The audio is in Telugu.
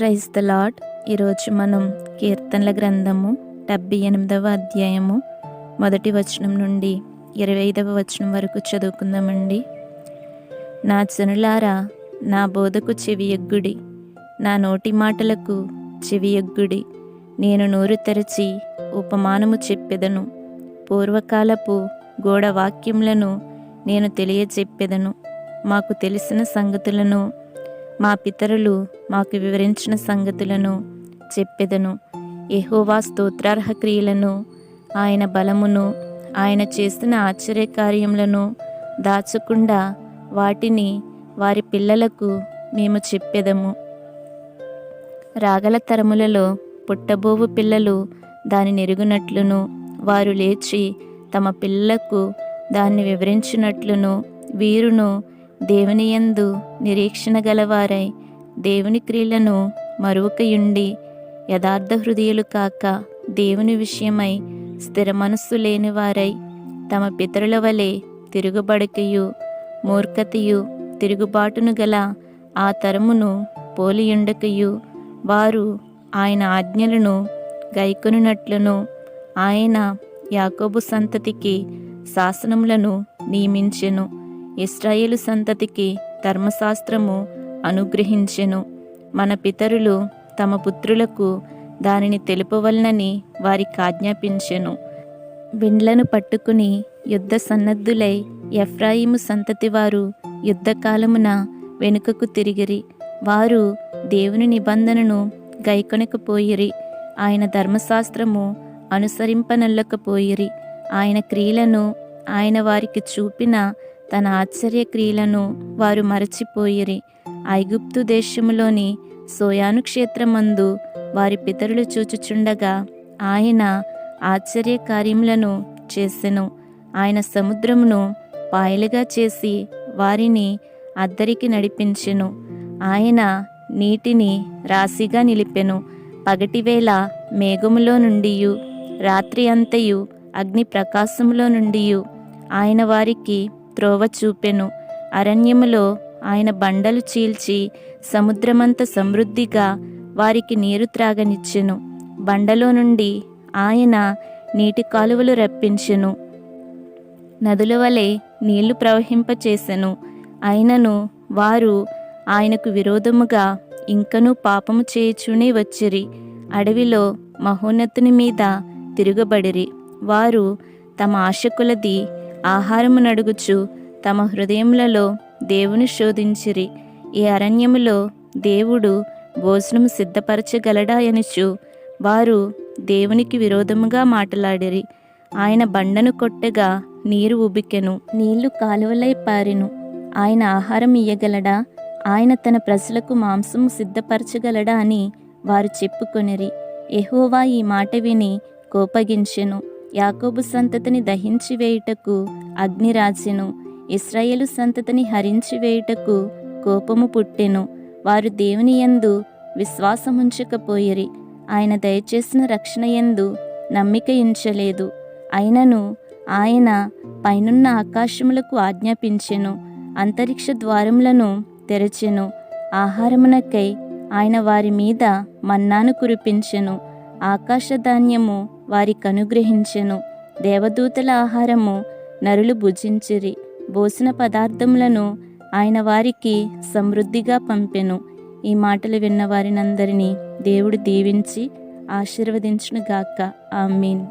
ప్రైజ్ ద లాడ్ ఈరోజు మనం కీర్తనల గ్రంథము డెబ్బై ఎనిమిదవ అధ్యాయము మొదటి వచనం నుండి ఇరవై ఐదవ వచనం వరకు చదువుకుందామండి. నా జనులారా నా బోధకు చెవియగ్గుడి నా నోటి మాటలకు చెవియగ్గుడి. నేను నోరు తెరచి ఉపమానము చెప్పెదను. పూర్వకాలపు గోడ వాక్యములను నేను తెలియచెప్పెదను మాకు తెలిసిన సంగతులను మా పితరులు మాకు వివరించిన సంగతులను చెప్పెదను. ఎహోవా స్తోత్రార్హ క్రియలను ఆయన బలమును ఆయన చేసిన ఆశ్చర్యకార్యములను దాచకుండా వాటిని వారి పిల్లలకు మేము చెప్పెదము. రాగల తరములలో పుట్టబోవు పిల్లలు దాని నెరుగునట్లును వారు లేచి తమ పిల్లలకు దాన్ని వివరించినట్లును వీరును దేవుని యందు నిరీక్షణ గలవారై దేవుని క్రియలను మరువకయుండి యథార్థ హృదయులు కాక దేవుని విషయమై స్థిర మనస్సు లేనివారై తమ పితరుల వలె తిరుగుబడకయు మూర్ఖతయు తిరుగుబాటును గల ఆ తరమును పోలియుండకయు. వారు ఆయన ఆజ్ఞలను గైకొనున్నట్లును ఆయన యాకోబు సంతతికి శాసనములను నియమించెను. ఇస్రాయేలు సంతతికి ధర్మశాస్త్రము అనుగ్రహించెను. మన పితరులు తమ పుత్రులకు దానిని తెలుపవలనని వారికి ఆజ్ఞాపించెను విండ్లను పట్టుకుని యుద్ధ సన్నద్ధులై ఎఫ్రాయిము సంతతి వారు యుద్ధకాలమున వెనుకకు తిరిగిరి. వారు దేవుని నిబంధనను గైకొనకపోయిరి. ఆయన ధర్మశాస్త్రము అనుసరింపనల్లకపోయిరి. ఆయన క్రియలను ఆయన వారికి చూపిన తన ఆశ్చర్య క్రియలను వారు మరచిపోయిరి. ఐగుప్తు దేశములోని సోయాను క్షేత్రమందు వారి పితరులు చూచుచుండగా ఆయన ఆశ్చర్య కార్యములను చేసెను. ఆయన సముద్రమును పాయలుగా చేసి వారిని అద్దరికి నడిపించెను. ఆయన నీటిని రాశిగా నిలిపెను. పగటివేళ మేఘములో నుండియు రాత్రి అంతయు అగ్ని ప్రకాశములో నుండియు ఆయన వారికి త్రోవ చూపెను. అరణ్యములో ఆయన బండలు చీల్చి సముద్రమంత సమృద్ధిగా వారికి నీరు త్రాగనిచ్చెను. బండలో నుండి ఆయన నీటి కాలువలు రప్పించెను. నదుల వలె నీళ్ళు ప్రవహింపచేసెను. అయినను వారు ఆయనకు విరోధముగా ఇంకనూ పాపము చేయుచునే వచ్చిరి. అడవిలో మహోన్నతుని మీద తిరుగబడిరి. వారు తమ ఆశకులది ఆహారము నడుగుచు తమ హృదయములలో దేవుని శోధించిరి. ఈ అరణ్యములో దేవుడు భోజనము సిద్ధపరచగలడాయనుచు వారు దేవునికి విరోధముగా మాట్లాడిరి. ఆయన బండను కొట్టగా నీరు ఉబికెను నీళ్ళు కాలువలై పారెను. ఆయన ఆహారం ఇయ్యగలడా? ఆయన తన ప్రజలకు మాంసము సిద్ధపరచగలడా అని వారు చెప్పుకొనిరి. ఎహోవా ఈ మాట విని కోపగించెను. యాకోబు సంతతిని దహించి వేయుటకు అగ్నిరాజెను ఇస్రాయేలు సంతతిని హరించి వేయుటకు కోపము పుట్టెను. వారు దేవుని యందు విశ్వాసముంచకపోయిరి. ఆయన దయచేసిన రక్షణ యందు నమ్మిక ఇంచలేదు అయినను ఆయన పైనున్న ఆకాశములకు ఆజ్ఞాపించెను అంతరిక్ష ద్వారములను తెరచెను. ఆహారమునకై ఆయన వారి మీద మన్నాను కురిపించెను. ఆకాశ ధాన్యము వారికి అనుగ్రహించెను దేవదూతల ఆహారము నరులు భుజించిరి. భోజన పదార్థములను ఆయన వారికి సమృద్ధిగా పంపెను. ఈ మాటలు విన్న వారినందరినీ దేవుడు దీవించి ఆశీర్వదించునుగాక. ఆమీన్.